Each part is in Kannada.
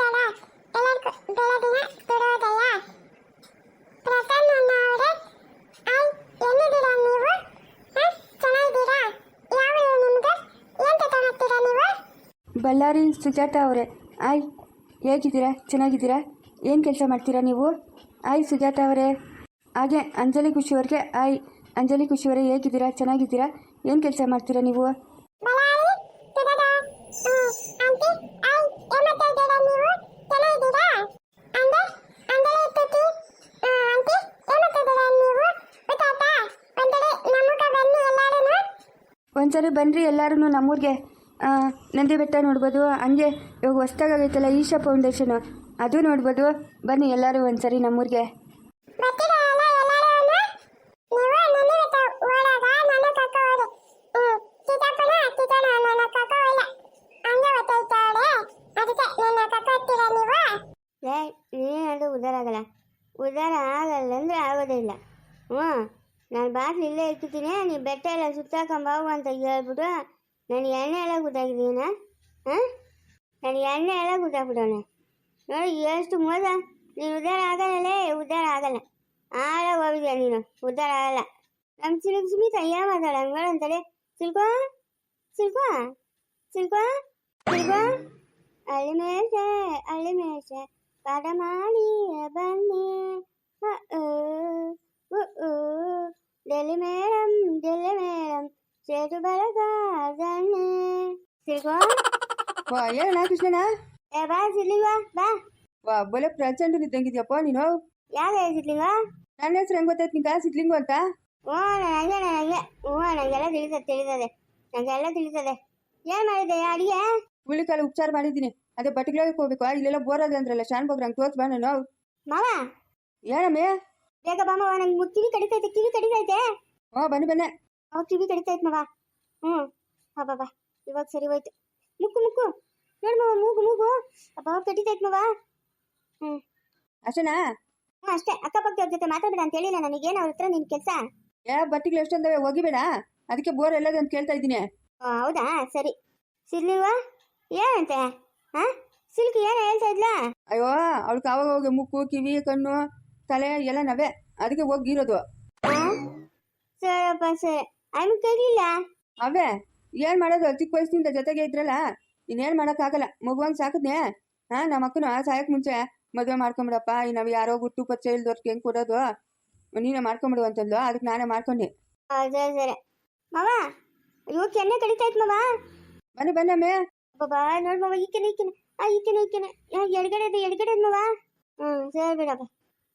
ತಡ ಎಲ್ಲರಿಗೂ ಬೆಳಗಿನ ಕೊಡೋದಯ್ಯ ಪ್ರಸನ್ನ ಅವರೇ ಎಲ್ಲಿದ್ದೀರಾ ನೀವು? ಚೆನ್ನಾಗಿದ್ದೀರಾ? ಯಾವ ಏನ್ ನೀವು? ಬಳ್ಳಾರಿ ಸುಜಾತ ಅವರೇ. ಆಯ್ ಹೇಗಿದ್ದೀರಾ? ಚೆನ್ನಾಗಿದ್ದೀರಾ? ಏನು ಕೆಲಸ ಮಾಡ್ತೀರಾ ನೀವು? ಆಯ್ ಸುಜಾತ ಅವರೇ. ಹಾಗೆ ಅಂಜಲಿ ಖುಷಿಯವ್ರಿಗೆ ಆಯ್ ಅಂಜಲಿ ಖುಷಿಯವರೇ ಹೇಗಿದ್ದೀರಾ? ಚೆನ್ನಾಗಿದ್ದೀರಾ? ಏನು ಕೆಲಸ ಮಾಡ್ತೀರಾ ನೀವು ಬಲಾರಿ ತುಗದ ಆಂಟಿ ಆಯ್ ಏನ್ ಮಾಡ್ತಾ ಇದ್ದೀರಾ ನೀವು ಚೆನ್ನಾಗಿದ್ದೀರಾ ಅಂದೆ ಅಂದಲೇ ತುತಿ ಆಂಟಿ ಏನ್ ಮಾಡ್ತಾ ಇದ್ದೀರಾ ನೀವು ಗೊತ್ತಾಯ್ತಾ ಒಂದೆಡೆ ನಮ್ಮೂಟ ಬನ್ನಿ ಎಲ್ಲಾರು ಒಂದ್ಸರಿ ಬನ್ನಿರಿ ಎಲ್ಲರೂ ನಮ್ಮೂರಿಗೆ. ನಂದಿ ಬೆಟ್ಟ ನೋಡ್ಬೋದು. ಹಂಗೆ ಇವಾಗ ಹೊಸ್ದಾಗೈತಲ್ಲ ಈಶಾ ಫೌಂಡೇಶನು. ಅದು ನೋಡ್ಬೋದು. ಬನ್ನಿ ಎಲ್ಲರೂ ಒಂದ್ಸರಿ ನಮ್ಮೂರಿಗೆ. ಉದಾರ ಆಗಲ್ಲ. ಉದ್ಧಾರ ಆಗಲ್ಲ ಅಂದರೆ ಆಗೋದೇ ಇಲ್ಲ ಹ್ಞೂ ನಾನು ಬಾಟ್ಲು ಇಲ್ಲೇ ಇಟ್ಟಿದ್ದೀನಿ ನೀ ಬೆಟ್ಟ ಎಲ್ಲ ಸುತ್ತಾಕೊಂಬಾವು ಅಂತ ಹೇಳ್ಬಿಟ್ಟು ನನಗೆ ಎಣ್ಣೆ ಎಲ್ಲ ಗೊತ್ತಾಗಿದ್ದೀನ ಹಾಂ ನನಗೆ ಎಣ್ಣೆ ಎಲ್ಲ ಗೊತ್ತಾಗ್ಬಿಟ್ಟವನೆ ನೋಡಿ ಎಷ್ಟು ಮೋಸ ನೀನು ಉದ್ಧಾರ ಆಗಲ್ಲೇ ಉದ್ಧಾರ ಆಗಲ್ಲ ಆಳಾಗ ಹೋಗಿದ್ಯಾ ನೀನು ಉದ್ಧಾರ ಆಗಲ್ಲ ನಮ್ಮ ಚಿಲುಕ್ ಸುಮಿತ ಏನು ಮಾತಾಡ ಹಂಗೆ ಅಂತೇಳಿ ಸಿಲ್ಕೋ ಸಿಲ್ಕೋ ಸಿಲ್ಕೋ ಸಿಲ್ಕೋ ಅಲ್ಲಿ ಮೇಷೆ ಅಲ್ಲಿ ಮೇಷೆ ಪಾಠ ಮಾಡಿ ಬನ್ನಿ ಮೇಡಮ್ ಸೇಟು ಬಳಗ ದಣ್ಣೆ ತಿರ್ಗೋ ವಾ ಹೇಳಣ್ಣ ಕೃಷ್ಣಣ್ಣ ಏ ಬಾ ಸಿಡ್ಲಿಂಗ ಬಾ ವಾ ಬಲೆ ಪ್ರಚಂಡ ಇದ್ದಂಗಿದ್ಯಪ್ಪ ನೀನು ಯಾಕ ಸಿಡ್ಲಿಂಗ ನನ್ನ ಹೆಸರು ಹೆಂಗ್ ಗೊತ್ತಾಯ್ತು ನಿಂಗ ಸಿಡ್ಲಿಂಗ ಅಂತ ಓ ನನಗೆ ನನಗೆ ಓ ನನಗೆಲ್ಲ ತಿಳಿತದೆ ತಿಳಿತದೆ ನನಗೆಲ್ಲ ತಿಳಿತದೆ ಏನು ಮಾಡಿದ್ದೆ ಅಡಿಗೆ ಹುಳಿಕಾಲು ಉಪಚಾರ ಮಾಡಿದ್ದೀನಿ ಅದೇ ಬಟ್ಟೆಗಳಿಗೆ ಹೋಗ್ಬೇಕು ಇಲ್ಲೆಲ್ಲ ಬೋರ್ ಅದ ಅಂದ್ರಲ್ಲ ಶಾನ್ ಬೋಗ್ರಂಗ್ ತೋರ್ಸ್ ಬಾ ನಾನು ಮಾವ ಏನಮ್ಮೆ ಬೇಗ ಬಾ ಮಾವ ನಂಗೆ ಕಿವಿ ಕಡಿತೈತೆ ಕಿವಿ ಕಡಿತೈತೆ ಹಾ ಬನ್ನಿ ಬನ್ನೆ. ಹಾ ಕಿವಿ ಕಡಿತೈತೆ ಮಾವ. ಹ್ಞೂ. ಹಾ ಬಾ ಬಾ. ಇವಾಗ ಸರಿ ಹೋಯ್ತು. ಮುಕ್ಕು ಮುಕ್ಕು. ನೋಡಿ ಮಾವ ಮೂಗು ಮೂಗು. ಅಬ್ಬಾ ಕಡಿತೈತೆ ಮಾವ. ಹ್ಞೂ. ಅಷ್ಟೇನಾ ಹ್ಞೂ ಅಷ್ಟೇ. ಅಕ್ಕಪಕ್ಕದವ್ರ ಜೊತೆ ಮಾತಾಡ್ಬೇಡ ಅಂತ ಹೇಳಿಲ್ಲ ನನಗೇನು ಅವ್ರ ಹತ್ರ ನಿನ್ ಕೆಲಸ? ಏ ಬಟ್ಟೆಗಳು ಎಷ್ಟೊಂದವೆ ಹೋಗಿಬೇಡ. ಅದಕ್ಕೆ ಬೋರ್ ಎಲ್ಲದೆ ಅಂತ ಕೇಳ್ತಾ ಇದ್ದೀನಿ. ಹೌದಾ? ಸರಿ. ಸಿರ್ಲಿವ ಏನಂತೆ? ಹಾ? ಸಿಲ್ಕಿ ಏನು ಹೇಳ್ತಾ ಇದ್ಲಾ? ಅಯ್ಯೋ ಅವಳಿಗೆ ಅವಾಗ ಹೋಗಿ ಮುಕ್ಕು ಕಿವಿ ಕಣ್ಣು. ತಲೆ ಎಲ್ಲ ನವೆ ಅದಕ್ಕೆ ಹೋಗಿರೋದು ಸರಪ್ಪ ಸರಿ ಆಮೇಲೆ ಕೈಲಿಲ್ಲ ಅವೇ ಏನ್ ಮಾಡೋದು? ಚಿಕ್ಕ ವಯಸ್ಸಿನಿಂದ ಜೊತೆಗೆ ಇದ್ರಲ್ಲ ಇನ್ನೇನ್ ಮಾಡೋಕ್ಕಾಗಲ್ಲ. ಮಗುವಂಗ್ ಸಾಕದ್ನೆ ಹಾ ನಮ್ಮ ಅಕ್ಕನ ಸಾಯಕ್ ಮುಂಚೆ ಮದುವೆ ಮಾಡ್ಕೊಂಬಿಡಪ್ಪ. ನಾವ್ ಯಾರೋ ಗುಟ್ಟು ಪರಿಚಯ ಇಲ್ದವ್ರಿಗೆ ಹೆಂಗ್ ಕೊಡೋದು? ನೀನೇ ಮಾಡ್ಕೊಂಬಿಡು ಅಂತಂದ್ಲು. ಅದಕ್ಕೆ ನಾನೇ ಮಾಡ್ಕೊಂಡೆ. ಹೌದಾ ಸರಿ. ಮಾವ ಇವು ಕೆನ್ನೆ ಕಡಿತೈತ್ ಮಾವ. ಬನ್ನಿ ಬನ್ನಮ್ಮೆ ಬಾಬಾ ನೋಡ್ ಮಾವ ಈಕೆನೆ ಈಕೆನೆ. ಆ ಈಕೆನೆ ಈಕೆನೆ. ಎಡಗಡೆ ಇದೆ ಎಡಗಡೆ ಮಾವ. ಹ್ಞೂ ಸರಿ ಬಿಡಪ್ಪ.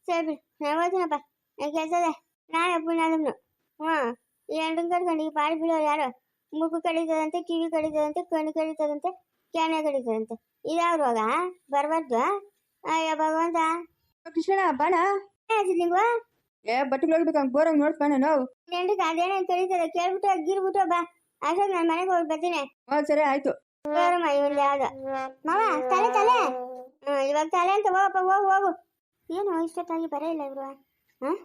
ಸರಿ ಬಿಡು ನಾನು ಹೋಗ್ತೀನಪ್ಪ ನನಗೆ ಕೆಲಸ ಇದೆ. ನಾಳೆ ಪುಣ್ಯಾದಮ್ನು ಹ್ಞೂ ಎರಡನ್ನ ಕಟ್ಕೊಂಡು ಈಗ ಪಾಡಿ ಬೀಳೋರು ಯಾರು? ಮೂಗು ಕಡಿತದಂತೆ ಕಿವಿ ಕಡಿತದಂತೆ ಕಣ್ಣು ಕಡಿತದಂತೆ ಕ್ಯಾನೆ ಕಡಿತದಂತೆ. ಇದಾವ್ರುವಾಗ ಬರಬಾರ್ದು ಅಯ್ಯ ಭಗವಂತ. ಕೃಷ್ಣಣ್ಣ ಬಾಣ. ಏನಿಲ್ವ ಏ ಬಟ್ಟೆಗಳು ಹೋಗ್ಬೇಕು ಹಂಗ್ ಬೋರಂಗ್ ನೋಡ್ಕೊಂಡು ನಾವು ಎಂಟಕ್ಕೆ ಅದೇನೇ ಕಡಿತದೆ? ಕೇಳ್ಬಿಟ್ಟು ಗೀರ್ಬಿಟ್ಟು ಬಾ. ಅಷ್ಟೊತ್ತು ನಾನು ಮನೆಗೆ ಹೋಗಿ ಬರ್ತೀನಿ. ಹ್ಞೂ ಸರಿ ಆಯ್ತು. ಮಾವ ತಲೆ ತಲೆ. ಇವಾಗ ತಲೆ ಅಂತ ಹೋಗಪ್ಪ ಹೋಗು ಹೋಗು. ಏನು ಇಷ್ಟೊತ್ತಾಗಿ ಬರೇ ಇಲ್ಲ ಇವರು? ಹಾಂ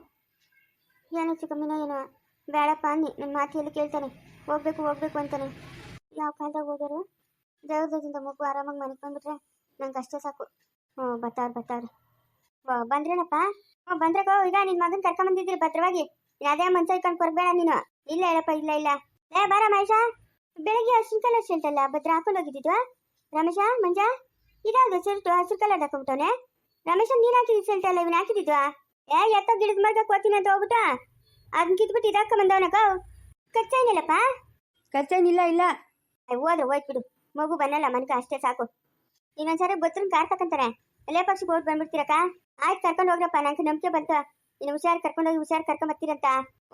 ಏನೋ ಚಿಕ್ಕಮ್ಮಿನ ಏನೋ ಬೇಡಪ್ಪ ಅನ್ನಿ ನನ್ನ ಮಾತು ಎಲ್ಲಿ ಕೇಳ್ತಾನೆ. ಹೋಗ್ಬೇಕು ಹೋಗ್ಬೇಕು ಅಂತಾನೆ. ಯಾವ ಕಾಲದಾಗ ಹೋಗೋರು ದೇವ್ರದಿಂದ ಮಗು ಆರಾಮಾಗಿ ಮನೆಗೆ ಬಂದ್ಬಿಟ್ರೆ ನಂಗೆ ಅಷ್ಟೇ ಸಾಕು. ಹ್ಞೂ ಬತ್ತಾರ ಬತ್ತಾರ ಬಂದ್ರೇನಪ್ಪ? ಹ್ಞೂ ಬಂದ್ರಕೋ ಈಗ ನಿನ್ನ ಮಗನ ಕರ್ಕೊಂಬಂದಿದ್ದೀರಿ ಭದ್ರವಾಗಿ. ಯಾವುದೇ ಮನ್ಸ ಇಟ್ಕೊಂಡು ಕೊರಬೇಡ ನೀನು. ಇಲ್ಲ ಹೇಳಪ್ಪ, ಇಲ್ಲ ಇಲ್ಲ. ಏ, ಬಾರ ಮಹೇಶ. ಬೆಳಗ್ಗೆ ಹಸಿರು ಕಲರ್ ಶರ್ಟ್ ಅಲ್ಲ ಭದ್ರ ಹಾಕೊಂಡು ಹೋಗಿದ್ದಿದ್ವಾ ರಮೇಶ, ಮಂಜ? ಇದಾವ್ದು ಶರ್ಟ್ ಹಸಿರು ಕಲರ್ ಹಾಕೊಂಬಿಟ್ಟವನೆ ರಮೇಶ ನೀನ್ ಹಾಕಿದ್ ಸೆಲ್ಟ್ ಅಲ್ಲ ಇವನ್ ಹಾಕಿದ್ವಾ ಏ ಎತ್ತ ಗಿಡದ ಮರ್ಗ ಕೋತೀನಿ ಅಂತ ಹೋಗ್ಬಿಟ್ಟ. ಅದನ್ನ ಕಿತ್ಬಿಟ್ಟು ಇದಾಕ ಬಂದವನಕ ಖರ್ಚೇನಿಲ್ಲಪ್ಪ ಖರ್ಚೇನಿಲ್ಲ ಇಲ್ಲ. ಹೋದ್ರೆ ಹೋಯ್ತು ಬಿಡು. ಮಗು ಬನ್ನಲ್ಲ ಮನ್ಕ ಅಷ್ಟೇ ಸಾಕು. ಇನ್ನೊಂದ್ಸರಿ ಬತ್ರನ್ ಕಾರ್ ತಕಂತಾರೆ ಎಲ್ಲೇ ಪಕ್ಷಕ್ಕೆ ಓಟ್ ಬಂದ್ಬಿಡ್ತೀರಕ್ಕ? ಆಯ್ತು ಕರ್ಕೊಂಡು ಹೋಗ್ರಪ್ಪ. ನಂಗೆ ನಂಬಿಕೆ ಬಂತು. ನೀನು ಹುಷಾರ್ ಕರ್ಕೊಂಡೋಗಿ ಹುಷಾರ್ ಕರ್ಕೊಂಡ್ ಬರ್ತೀರಂತ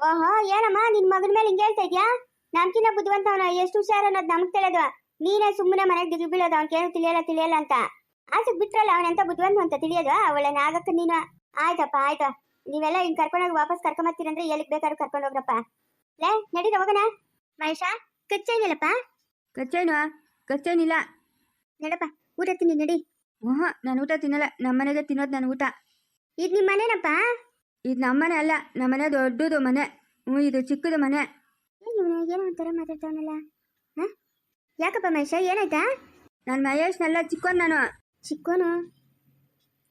ಓಹೋ ಏನಮ್ಮ ನಿನ್ ಮಗನ ಮೇಲೆ ಹಿಂಗೆ ಹೇಳ್ತಾ ಇದ್ಯಾ? ನಮ್ಕಿನ್ನ ಬುದ್ಧಿವಂತ ಅವನ ಎಷ್ಟು ಹುಷಾರ್ ಅನ್ನೋದು ನಮ್ಗೆ ತಿಳಿಯೋದು ನೀನೇ ಸುಮ್ಮನೆ ಮನೆಗೆ ದಿಗಿ ಬೀಳೋದು ಅವ್ನು ಕೇಳಿ ತಿಳಿಯಲ್ಲ ತಿಳಿಯಲ್ಲ ಅಂತ. ಆಸಕ್ ಬಿಟ್ರಲ್ಲ ಅವನೆಂತ ಬುದ್ಧಿವಂತ ಅಂತ ತಿಳಿಯೋದು? ಅವಳ ಆಗಕ್ಕ ನೀನು ಆಯ್ತಪ್ಪ ಆಯ್ತಾ. ನೀವೆಲ್ಲ ಹಿಂಗ್ ಕರ್ಕೊಂಡೋಗಿ ವಾಪಸ್ ಕರ್ಕೊಂಡ್ ಬರ್ತೀರಂದ್ರೆ ಎಲ್ಲಿಗೆ ಬೇಕಾದ್ರೂ ಕರ್ಕೊಂಡು ಹೋಗ್ರಪ್ಪ. ಲೇ ನಡೀರ ಹೋಗೋಣ. ಮಹೇಶ ಕಚ್ಚೇನಿಲ್ಲಪ್ಪ? ಕಚ್ಚೇನು? ಕಚ್ಚೇನಿಲ್ಲ. ನಡಪ್ಪ ಊಟ ತಿನ್ನಿ ನಡಿ. ಹ್ಞೂ ನಾನು ಊಟ ತಿನ್ನಲ್ಲ. ನಮ್ಮ ಮನೆಗೆ ತಿನ್ನೋದು ನನ್ನ ಊಟ. ಇದು ನಿಮ್ಮ ಮನೇನಪ್ಪ? ಇದು ನಮ್ಮನೆ ಅಲ್ಲ ನಮ್ಮನೆ ದೊಡ್ಡದು ಮನೆ. ಹ್ಞೂ ಇದು ಚಿಕ್ಕದು ಮನೆ. ಏನು ಇವ್ನು ಏನೋ ಒಂಥರ ಮಾತಾಡ್ತಾವನಲ್ಲ. ಹಾಂ? ಯಾಕಪ್ಪ ಮಹೇಶ ಏನಾಯ್ತಾ? ನಾನು ಮಹೇಶ್ನೆಲ್ಲ ಚಿಕ್ಕವನ್ ನಾನು. ಚಿಕ್ಕೋನು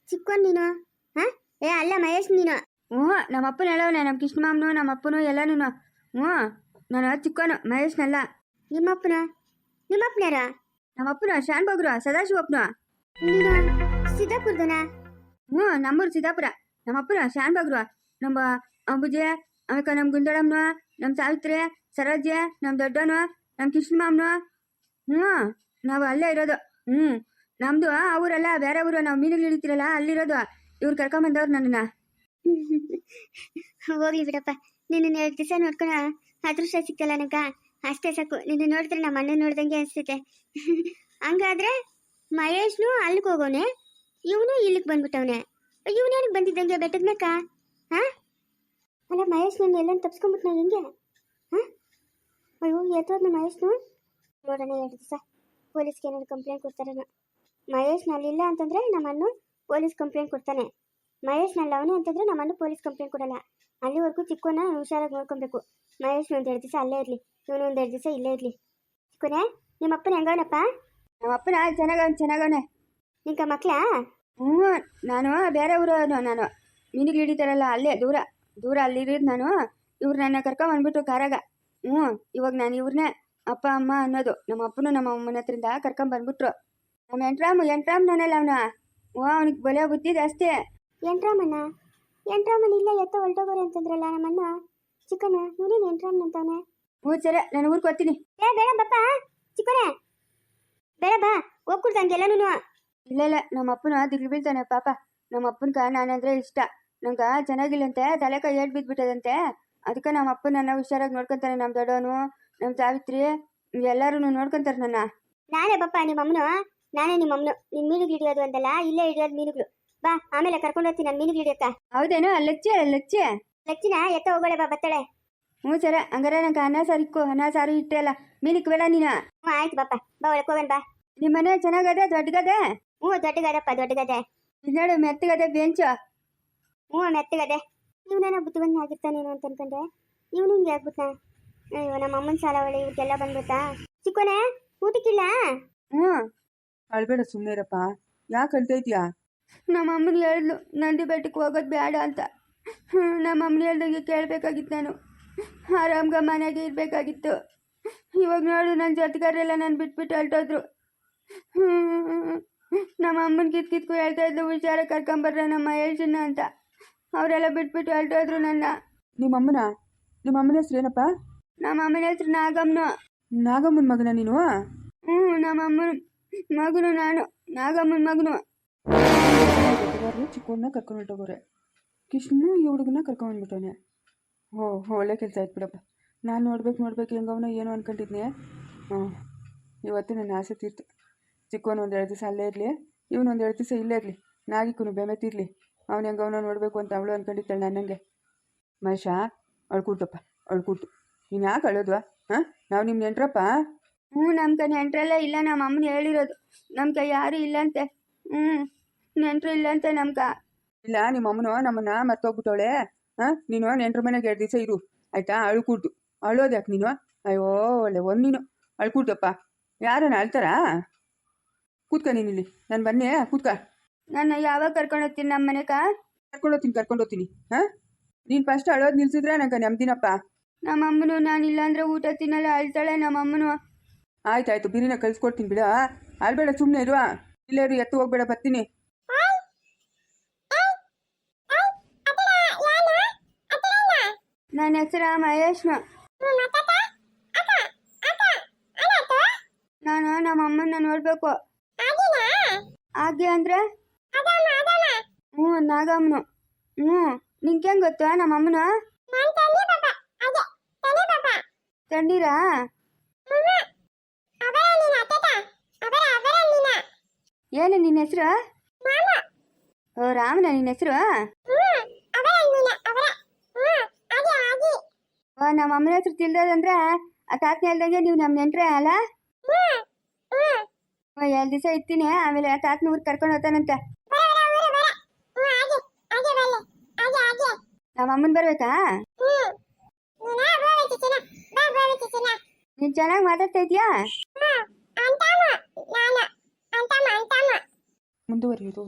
ಚಿಕ್ಕೋನ್ ನೀನು ಹಾ? ಏ ಅಲ್ಲ ಮಹೇಶ್ ನೀನು. ಹ್ಞೂ ನಮ್ಮ ಅಪ್ಪನ ಹೇಳವನೆ ನಮ್ಮ ಕೃಷ್ಣ ಮಾಮನು ನಮ್ಮ ಅಪ್ಪನು ಎಲ್ಲನೂ ಹ್ಞೂ ನಾನು ಚಿಕ್ಕೋನು ಮಹೇಶ್ನಲ್ಲ. ನಿಮ್ಮಪ್ಪನ? ನಿಮ್ಮಪ್ಪನ ನಮ್ಮಪ್ಪನ ನಮ್ಮ ಅಪ್ಪನ ಶಾನ್ ಬಗ್ರು ಸದಾಶಿವಪ್ಪನು. ನೀನು ಸಿದ್ದಾಪುರದನ ಹ್ಞೂ ನಮ್ಮೂರು ಸಿದ್ದಾಪುರ ನಮ್ಮ ಅಪ್ಪನ ಶಾನ್ ಬಗ್ರು. ನಮ್ಮ ಅಂಬುಜೆ ಆಮೇಲೆ ನಮ್ಮ ಗುಂದಳಮ್ಮನು ನಮ್ಮ ಸಾವಿತ್ರಿ ಸರೋಜೆ ನಮ್ಮ ದೊಡ್ಡವನು ನಮ್ಮ ಕೃಷ್ಣ ಮಾಮನು ಹ್ಞೂ ನಾವು ಅಲ್ಲೇ ಇರೋದು. ಹ್ಞೂ. ನಮ್ಮದು ಆ ಊರಲ್ಲ ಬೇರೆ ಊರು ನಾವು ಮೀನುಗಳು ಹಿಡಿತೀರಲ್ಲ ಅಲ್ಲಿರೋದು, ಇವ್ರು ಕರ್ಕೊಂಬಂದವ್ರು ನನ್ನನ್ನು. ಹೋಗ್ಲಿ ಬಿಡಪ್ಪ ನಿನ್ನ ಎರಡು ದಿವಸ ನೋಡ್ಕೊಂಡು ಅದೃಷ್ಟ ಸಿಕ್ತಲ್ಲ ನನಗ. ಅಷ್ಟೇ ಸಾಕು, ನಿನ್ನ ನೋಡಿದ್ರೆ ನಮ್ಮ ಅಣ್ಣ ನೋಡ್ದಂಗೆ ಅನಿಸುತ್ತೆ. ಹಂಗಾದ್ರೆ ಮಹೇಶ್ನು ಅಲ್ಲಿಗೆ ಹೋಗೋನೆ, ಇವನು ಇಲ್ಲಿಗೆ ಬಂದ್ಬಿಟ್ಟವನೆ. ಇವನೇನಿಗೆ ಬಂದಿದ್ದಂಗೆ, ಬೆಟ್ಟದ ಮೇಕ? ಹಾ ಅಲ್ಲ, ಮಹೇಶ್ ನನ್ನ ಎಲ್ಲ ತಪ್ಸ್ಕೊಂಡ್ಬಿಟ್ನ ಹೆಂಗೆ? ಹಾ ಅಯ್ಯೋ ಎತ್ತೋದ್ನ ಮಹೇಶ್ನು? ನೋಡೋಣ, ಎರಡು ದಿವಸ ಪೊಲೀಸ್ಗೆ ಏನಾದ್ರು ಕಂಪ್ಲೇಂಟ್ ಕೊಡ್ತಾರೇನೋ. ಮಹೇಶ್ ನಲ್ಲಿಲ್ಲ ಅಂತಂದ್ರೆ ನಮ್ಮನ್ನು ಪೊಲೀಸ್ ಕಂಪ್ಲೇಂಟ್ ಕೊಡ್ತಾನೆ. ಮಹೇಶ್ ನಲ್ಲ ಅವನು ಅಂತಂದ್ರೆ ನಮ್ಮನ್ನು ಪೊಲೀಸ್ ಕಂಪ್ಲೇಂಟ್ ಕೊಡಲ್ಲ. ಅಲ್ಲಿವರೆಗೂ ಚಿಕ್ಕೋನ ಹುಷಾರಾಗಿ ನೋಡ್ಕೊಬೇಕು. ಮಹೇಶ್ ಒಂದು ಎರಡು ದಿವಸ ಅಲ್ಲೇ ಇರಲಿ ಇವನು ಒಂದು ಎರಡು ದಿವಸ ಇಲ್ಲೇ ಇರಲಿ. ಚಿಕ್ಕನೇ ನಿಮ್ಮ ಅಪ್ಪನ ಹೆಂಗವನಪ್ಪ? ನಮ್ಮ ಅಪ್ಪನ ಚೆನ್ನಾಗವನ್ ಚೆನ್ನಾಗವನೆ. ನಿಂಕ ಮಕ್ಕಳ ಹ್ಞೂ ನಾನು ಬೇರೆ ಊರವನು ನಾನು. ಮೀನಿಗೆ ಹಿಡಿತಾರಲ್ಲ ಅಲ್ಲೇ ದೂರ. ದೂರ ಅಲ್ಲಿರೋದು ನಾನು. ಇವ್ರು ನನ್ನ ಕರ್ಕೊಂಬಂದ್ಬಿಟ್ಟು ಕಾರಾಗ. ಹ್ಞೂ ಇವಾಗ ನಾನು ಇವ್ರನ್ನೇ ಅಪ್ಪ ಅಮ್ಮ ಅನ್ನೋದು. ನಮ್ಮ ಅಪ್ಪನು ನಮ್ಮ ಅಮ್ಮನ ಹತ್ರಿಂದ ಕರ್ಕೊಂಬಂದ್ಬಿಟ್ರು ನಮ್ಮ ಎಂಟ್ರಾಮ್ ಎಂಟ್ರಾಮ್ ನಾನಲ್ಲ ಅವನ. ಓ ಅವನಿಗೆ ಬಲೆ ಬುದ್ಧಿದೆ ಅಷ್ಟೇ ಎಂಟ್ರಾಮಣ್ಣ? ಎಂಟ್ರಾಮಣ್ಣ ಇಲ್ಲ ಎತ್ತ ಹೊರಟೋಗೋರು ಅಂತಂದ್ರಲ್ಲ ನಮ್ಮಣ್ಣ? ಚಿಕ್ಕನ ಇವನೇನು ಎಂಟ್ರಾಮನ್ ಅಂತವನೆ? ಹ್ಞೂ ಸರಿ ನಾನು ಊರಿಗೆ ಬರ್ತೀನಿ ಏ ಬೇಡ ಬಪ್ಪ. ಚಿಕ್ಕನೆ ಬೇಡ ಬಾ. ಹೋಗ್ಕೊಡ್ತಂಗೆಲ್ಲನೂ ಇಲ್ಲ ಇಲ್ಲ ನಮ್ಮ ಅಪ್ಪನ ದಿಗ್ಲು ಬೀಳ್ತಾನೆ ಪಾಪ. ನಮ್ಮ ಅಪ್ಪನ್ಕ ನಾನಂದ್ರೆ ಇಷ್ಟ. ನಂಗೆ ಚೆನ್ನಾಗಿಲ್ಲಂತೆ ತಲೆ ಕೈ ಏಟ್ ಬಿದ್ಬಿಟ್ಟದಂತೆ. ಅದಕ್ಕೆ ನಮ್ಮ ಅಪ್ಪ ನನ್ನ ಹುಷಾರಾಗಿ ನೋಡ್ಕೊಂತಾನೆ ನಮ್ಮ ದೊಡ್ಡವನು ನಮ್ಮ ಸಾವಿತ್ರಿ ಎಲ್ಲರೂ ನೋಡ್ಕೊಂತಾರೆ ನನ್ನ. ನಾನೇ ಬಪ್ಪ ನಿಮ್ಮ ಅಮ್ಮನು. ನಾನೇ ನಿಮ್ಮ ಅಮ್ಮನು. ನಿನ್ ಮೀನುಗಳು ಹಿಡಿಯೋದು ಅಂತಲ್ಲ ಇಲ್ಲೇ ಹಿಡಿಯೋದು ಮೀನುಗಳು. ಬಾ ಆಮೇಲೆ ಕರ್ಕೊಂಡು ಹೋಗ್ತೀನಿ ನಾನು ಮೀನುಗಳು ಹಿಡಿಯಕ್ಕ ಹೌದೇನೋ? ಲಚ್ಚಿ ಲಚ್ಚಿ. ಲಚ್ಚಿನ? ಎತ್ತ ಹೋಗೋಳೆ ಬಾ ಬತ್ತಳೆ. ಹ್ಞೂ ಸರ ಹಂಗಾರೆ ನಂಗೆ ಅನ್ನ ಸಾರು ಇಕ್ಕು ಅನ್ನ ಸಾರು ಇಟ್ಟೆ ಅಲ್ಲ ಮೀನಿಕ್ ಬೇಡ ನೀನು. ಹ್ಞೂ ಆಯ್ತು ಬಾಪ ಬಾ ಒಳ್ಳೆ ಹೋಗೋಣ ಬಾ. ನಿಮ್ಮ ಮನೆ ಚೆನ್ನಾಗದೆ ದೊಡ್ಡಗದೆ ಹ್ಞೂ ದೊಡ್ಡಗದಪ್ಪ ದೊಡ್ಡಗದೆ ಇನ್ನೋಡು ಮೆತ್ತಗದೆ ಬೆಂಚು. ಹ್ಞೂ ಮೆತ್ತಗದೆ ಇವನೇನೋ ಬುದ್ಧಿವಂತ ಆಗಿರ್ತಾನೇನೋ ಅಂತ ಅನ್ಕೊಂಡೆ. ಇವನು ಹಿಂಗೆ ಆಗ್ಬಿಟ್ಟ ಅಯ್ಯೋ ನಮ್ಮ ಅಮ್ಮನ ಸಾಲ ಒಳ್ಳೆ ಇವ್ರಿಗೆಲ್ಲ ಬಂದ್ಬಿಟ್ಟ ಚಿಕ್ಕೋನೆ ಊಟಕ್ಕಿಲ್ಲ? ಹ್ಞೂ. ಅಳ್ಬೇಡ ಸುಮ್ಮನೆರಪ್ಪ ಯಾಕೆ ಅಳ್ತಾ ಇದೀಯಾ? ನಮ್ಮ ಅಮ್ಮನ ಹೇಳಿದ್ಲು ನಂದಿ ಬೆಟ್ಟಕ್ಕೆ ಹೋಗೋದು ಬೇಡ ಅಂತ. ನಮ್ಮ ಅಮ್ಮನ ಹೇಳ್ದಂಗೆ ಕೇಳಬೇಕಾಗಿತ್ತು ನಾನು. ಆರಾಮ್ಗ ಮನೆಗೆ ಇರಬೇಕಾಗಿತ್ತು. ಇವಾಗ ನೋಡು ನನ್ನ ಜೊತೆಗಾರೆಲ್ಲ ನಾನು ಬಿಟ್ಬಿಟ್ಟು ಹೊರಟೋದ್ರು ನಮ್ಮ ಅಮ್ಮನ ಕಿತ್ ಕಿತ್ಕು ಹೇಳ್ತಾ ಇದ್ಲು ವಿಚಾರ ಕರ್ಕೊಂಬರ್ರೆ ನಮ್ಮ ಹೇಳ್ತೀನಿ ಅಂತ. ಅವರೆಲ್ಲ ಬಿಟ್ಬಿಟ್ಟು ಹೊರಟೋದ್ರು ನನ್ನ. ನಿಮ್ಮ ಅಮ್ಮನ? ನಿಮ್ಮ ಅಮ್ಮನ ಹೆಸ್ರು ಏನಪ್ಪ? ನಮ್ಮ ಅಮ್ಮನ ಹೆಸ್ರು ನಾಗಮ್ಮನ. ನಾಗಮ್ಮನ ಮಗನ ನೀನು? ಹ್ಞೂ ನಮ್ಮ ಅಮ್ಮನ ಮಗನು ನಾನು, ನಾಗಮ್ಮನ ಮಗನು. ಚಿಕ್ಕವನ್ನ ಕರ್ಕೊಂಡು ಹೊರಟೋಗೋರೆ. ಕೃಷ್ಣ ಈ ಹುಡುಗನ ಕರ್ಕೊಂಡ್ಬಂದ್ಬಿಟ್ಟವನೆ ಹೋ ಒಳ್ಳೆ ಕೆಲಸ ಆಯ್ತು ಬಿಡಪ್ಪ. ನಾನು ನೋಡ್ಬೇಕು ನೋಡ್ಬೇಕು ಹೆಂಗವನ ಏನು ಅನ್ಕೊಂಡಿದ್ನೆ. ಹ್ಞೂ, ಇವತ್ತು ನನ್ನ ಆಸೆ ತೀರ್ತು. ಚಿಕ್ಕವನು ಒಂದು ಎರಡು ದಿವಸ ಅಲ್ಲೇ ಇರಲಿ. ಇವನು ಒಂದು ಎರಡು ದಿವಸ ಇಲ್ಲೇ ಇರಲಿ. ನಾಗಿಕ್ಕೂ ಬೆಮೆ ತೀರ್ಲಿ. ಅವ್ನು ಹೆಂಗವನ ನೋಡಬೇಕು ಅಂತ ಅವಳು ಅನ್ಕೊಂಡಿದ್ದಾಳೆ ನನ್ನಂಗೆ ಮಹೇಶ ಅಳ್ಕೂಟಪ್ಪ ಅಳ್ಕೂಟು ನೀನು ಯಾಕೆ ಅಳೋದ್ವಾ ಹಾಂ? ನಾವು ನಿಮ್ಮ ನೆಂಟ್ರಪ್ಪ? ಹ್ಞೂ ನಮ್ಮ ಕೈ ನೆಂಟ್ರೆಲ್ಲ ಇಲ್ಲ ನಮ್ಮ ಅಮ್ಮನ ಹೇಳಿರೋದು. ನಮ್ಮ ಕೈ ಯಾರು ಇಲ್ಲಂತೆ. ಹ್ಞೂ ನೆಂಟ್ರು ಇಲ್ಲಂತೆ ನಮ್ಗ ಇಲ್ಲ ನಿಮ್ಮ ಅಮ್ಮನು ನಮ್ಮನ್ನ ಮರ್ತೋಗ್ಬಿಟ್ಟವಳೆ. ಹಾಂ? ನೀನು ನೆಂಟ್ರ ಮನೆಗೆ ಎರಡು ದಿವಸ ಇರು. ಆಯ್ತಾ? ಅಳ್ಕೂಡ್ದು ಅಳೋದು ಯಾಕೆ ನೀನು? ಅಯ್ಯೋ ಒಳ್ಳೆ ಒಂದು ನೀನು. ಅಳ್ಕೂಡ್ದಪ್ಪ ಯಾರನ್ನ ಅಳ್ತಾರಾ? ಕೂತ್ಕ ನೀನು ಇಲ್ಲಿ. ನಾನು ಬನ್ನಿ ಕೂತ್ಕ. ನನ್ನ ಯಾವಾಗ ಕರ್ಕೊಂಡು ಹೋಗ್ತೀನಿ ನಮ್ಮ ಹೋಗ್ತೀನಿ ಕರ್ಕೊಂಡ್ ಹೋಗ್ತೀನಿ. ಹಾಂ? ನೀನು ಫಸ್ಟ್ ಅಳೋದು ನಿಲ್ಸಿದ್ರೆ ನಂಗೆ ನೆಮ್ಮದಿನಪ್ಪ. ನಮ್ಮ ಅಮ್ಮನು ನಾನು ಇಲ್ಲಾಂದ್ರೆ ಊಟ ತಿನ್ನಲ್ಲ ಅಳ್ತಾಳೆ ನಮ್ಮ ಅಮ್ಮನು ಆಯ್ತು ಆಯ್ತು ಬಿರಿನ ಕಳ್ಸ್ಕೊಡ್ತೀನಿ ಬಿಡ ಅಲ್ಬೇಡ ಸುಮ್ಮನೆ ಇರುವ ಇಲ್ಲೇ ಇರು, ಎತ್ತು ಹೋಗ್ಬೇಡ, ಬರ್ತೀನಿ. ನನ್ನ ಹೆಸರ ಮಹೇಶ್ನ. ನಾನು ನಮ್ಮ ಅಮ್ಮನ ನೋಡ್ಬೇಕು. ಹಾಗೆ ಅಂದ್ರೆ? ಹ್ಞೂ, ನಾಗಮ್ಮನು. ಹ್ಞೂ ನಿಂಗೆ ಹೆಂಗ್ ಗೊತ್ತು, ನಮ್ಮ ಅಮ್ಮನ? ತಣ್ಣೀರಾ ಏನು ನಿನ್ನ ಹೆಸರು ಓ ರಾಮನ ನಿನ್ನ ಹೆಸರು ಓ ನಮ್ಮ ಅಮ್ಮನ ಹೆಸರು ತಿಳ್ದದಂದ್ರೆ ಆ ತಾತನ ಹೇಳ್ದಂಗೆ ನೀವು ನಮ್ಮ ನೆಂಟ್ರೆ ಅಲ್ಲ ಓ ಎರಡು ದಿವಸ ಇರ್ತೀನಿ ಆಮೇಲೆ ಆ ತಾತನ ಊರ್ ಕರ್ಕೊಂಡು ಹೋಗ್ತಾನಂತೆ ನಮ್ಮ ಅಮ್ಮನ ಬರ್ಬೇಕಾ ನೀನ್ ಚೆನ್ನಾಗಿ ಮಾತಾಡ್ತಾ ಇದೀಯಾ ಮುಂದುವರಿಯೋದು